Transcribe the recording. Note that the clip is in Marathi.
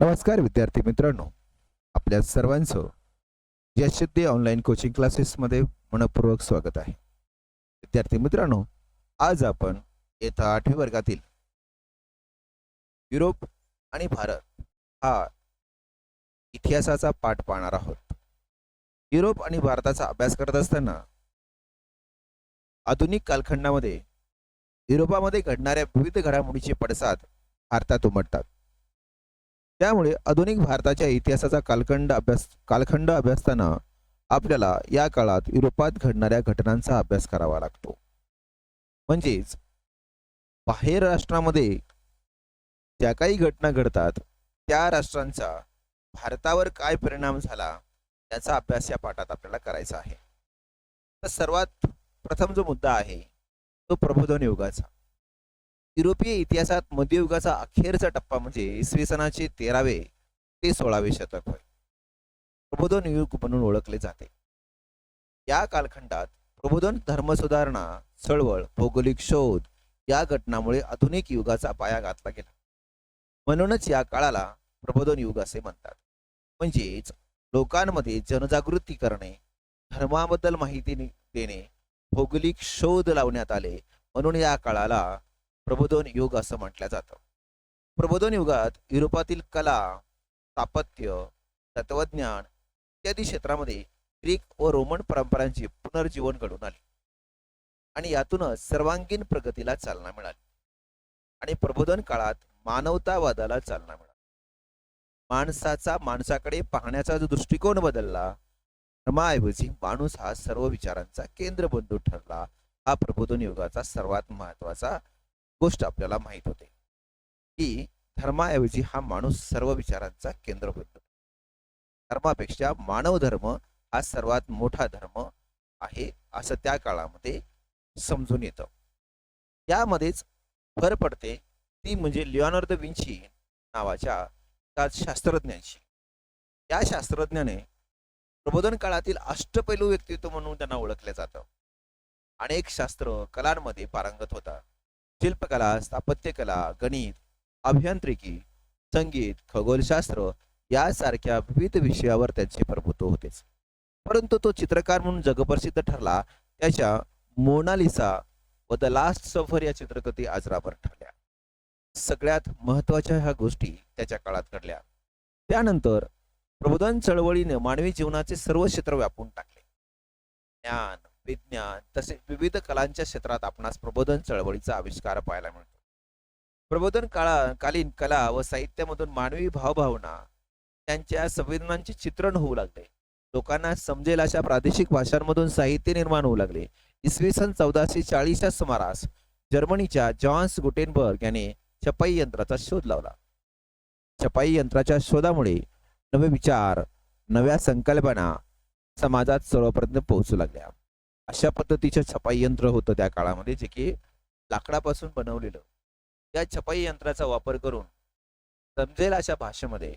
नमस्कार विद्यार्थी मित्रांनो. आपल्या सर्वांचं यशसिद्धी ऑनलाईन कोचिंग क्लासेसमध्ये मनपूर्वक स्वागत आहे. विद्यार्थी मित्रांनो आज आपण येत्या आठवी वर्गातील युरोप आणि भारत हा इतिहासाचा पाठ पाहणार आहोत. युरोप आणि भारताचा अभ्यास करत असताना आधुनिक कालखंडामध्ये युरोपामध्ये घडणाऱ्या विविध घडामोडीचे पडसाद भारतात उमटतात. त्यामुळे आधुनिक भारताच्या इतिहासाचा कालखंड अभ्यास कालखंड अभ्यासताना आपल्याला या काळात युरोपात घडणाऱ्या घटनांचा अभ्यास करावा लागतो. म्हणजेच बाहेर राष्ट्रामध्ये ज्या काही घटना घडतात त्या राष्ट्रांचा भारतावर काय परिणाम झाला याचा अभ्यास या पाठात आपल्याला करायचा आहे. तर सर्वात प्रथम जो मुद्दा आहे तो प्रबोधन युगाचा. युरोपीय इतिहासात मध्ययुगाचा अखेरचा टप्पा म्हणजे इसवी सनाचे तेरावे ते सोळावे शतक होय. प्रबोधन युग म्हणून ओळखले जाते. या कालखंडात प्रबोधन धर्मसुधारणा चळवळ भौगोलिक शोध या घटनामुळे आधुनिक युगाचा पाया घातला गेला. म्हणूनच या काळाला प्रबोधन युग असे म्हणतात. म्हणजेच लोकांमध्ये जनजागृती करणे धर्माबद्दल माहिती देणे भौगोलिक शोध लावण्यात आले म्हणून या काळाला प्रबोधन युग असं म्हटलं जातं. प्रबोधन युगात युरोपातील कला स्थापत्य तत्वज्ञान इत्यादी क्षेत्रामध्ये ग्रीक व रोमन परंपरांचे पुनर्जीवन घडून आले. आणि यातूनच सर्वांगीण प्रगतीला चालना मिळाली. आणि प्रबोधन काळात मानवतावादाला चालना मिळाली. माणसाचा माणसाकडे पाहण्याचा जो दृष्टिकोन बदलला धर्माऐवजी माणूस हा सर्व विचारांचा केंद्रबिंदू ठरला. हा प्रबोधन युगाचा सर्वात महत्त्वाचा गोष्ट आपल्याला माहीत होते. की धर्माऐवजी हा माणूस सर्व विचारांचा केंद्रबिंदू धर्मापेक्षा मानव धर्म हा सर्वात मोठा धर्म आहे असं त्या काळामध्ये समजून येतं. यामध्येच भर पडते ती म्हणजे लिओनार्द विंची नावाच्या एका शास्त्रज्ञांची या शास्त्रज्ञाने प्रबोधन काळातील अष्टपैलू व्यक्तित्व म्हणून त्यांना ओळखलं जातं. अनेक शास्त्र कलांमध्ये पारंगत होता शिल्पकला स्थापत्यकला गणित अभियांत्रिकी संगीत खगोलशास्त्र यासारख्या विविध विषयावर त्यांचे प्रभुत्व होतेच. परंतु तो चित्रकार म्हणून जगप्रसिद्ध ठरला त्याच्या मोनालिसा व द लास्ट सफर या चित्रकथी आजरावर ठरल्या. सगळ्यात महत्त्वाच्या ह्या गोष्टी त्याच्या काळात घडल्या. त्यानंतर प्रबोधन चळवळीने मानवी जीवनाचे सर्व क्षेत्र व्यापून टाकले. ज्ञान विज्ञान तसेच विविध कलांच्या क्षेत्रात आपणास प्रबोधन चळवळीचा आविष्कार पाहायला मिळतो. प्रबोधन काळा कालीन कला व साहित्यामधून मानवी भावभावना त्यांच्या संवेदनांचे चित्रण होऊ लागले. लोकांना समजेल अशा प्रादेशिक भाषांमधून साहित्य निर्माण होऊ लागले. इसवी सन चौदाशे चाळीसच्या सुमारास जर्मनीच्या जॉन्स गुटेनबर्ग याने छपाई यंत्राचा शोध लावला. छपाई यंत्राच्या शोधामुळे नवे विचार नव्या संकल्पना समाजात सर्वप्रत्न पोहोचू लागल्या. अशा पद्धतीचं छपाई यंत्र होतं त्या काळामध्ये जे की लाकडापासून बनवलेलं. या छपाई यंत्राचा वापर करून समजेल अशा भाषेमध्ये